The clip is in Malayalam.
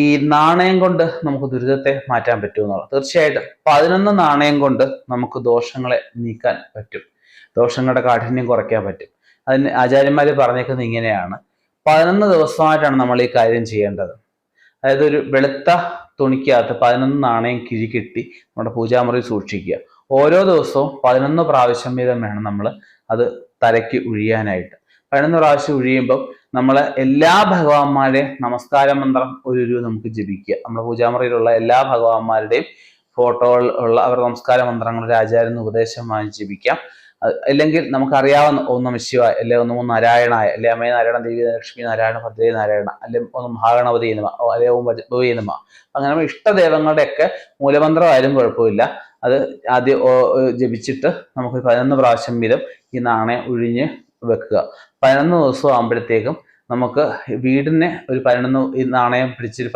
ഈ നാണയം കൊണ്ട് നമുക്ക് ദുരിതത്തെ മാറ്റാൻ പറ്റുമെന്നുള്ളത് തീർച്ചയായിട്ടും. പതിനൊന്ന് നാണയം കൊണ്ട് നമുക്ക് ദോഷങ്ങളെ നീക്കാൻ പറ്റും. ദോഷങ്ങളുടെ കാഠിന്യം കുറയ്ക്കാൻ പറ്റും. അതിന് ആചാര്യന്മാർ പറഞ്ഞേക്കുന്നത് ഇങ്ങനെയാണ്. പതിനൊന്ന് ദിവസമായിട്ടാണ് നമ്മൾ ഈ കാര്യം ചെയ്യേണ്ടത്. അതായത് ഒരു വെളുത്ത തുണിക്കകത്ത് പതിനൊന്ന് നാണയം കിഴി കിഴികെട്ടി നമ്മുടെ പൂജാമുറി സൂക്ഷിക്കുക. ഓരോ ദിവസവും പതിനൊന്ന് പ്രാവശ്യം വീതം വേണം നമ്മൾ അത് തലയ്ക്ക് ഉഴിയാനായിട്ട്. പതിനൊന്ന് പ്രാവശ്യം ഒഴിയുമ്പോൾ നമ്മൾ എല്ലാ ഭഗവാന്മാരുടെയും നമസ്കാര മന്ത്രം ഒരു രൂപ നമുക്ക് ജപിക്കുക. നമ്മുടെ പൂജാമുറിയിലുള്ള എല്ലാ ഭഗവാന്മാരുടെയും ഫോട്ടോകൾ ഉള്ള അവരുടെ നമസ്കാര മന്ത്രങ്ങളുടെ ആചാര്യന് ഉപദേശമായി ജപിക്കാം. അല്ലെങ്കിൽ നമുക്കറിയാവുന്ന ഓം നമ ശിവ അല്ലെ ഒന്ന് മൂന്ന് നാരായണായ അല്ലെ അമ്മേ നാരായണ ദേവി ലക്ഷ്മി നാരായണ ഭദ്രേ നാരായണ അല്ലെ ഒന്ന് മഹാഗണപതി നമ അല്ലെ ഓം ഭജ നമ. അങ്ങനെ നമ്മൾ ഇഷ്ടദേവങ്ങളുടെ ഒക്കെ മൂലമന്ത്രമായാലും കുഴപ്പമില്ല. അത് ആദ്യം ജപിച്ചിട്ട് നമുക്ക് പതിനൊന്ന് പ്രാവശ്യം വീതം ഈ നാണയം ഒഴിഞ്ഞ് വെക്കുക. പതിനൊന്ന് ദിവസം ആകുമ്പോഴത്തേക്കും നമുക്ക് വീടിനെ ഒരു പതിനൊന്ന് നാണയം പിടിച്ചൊരു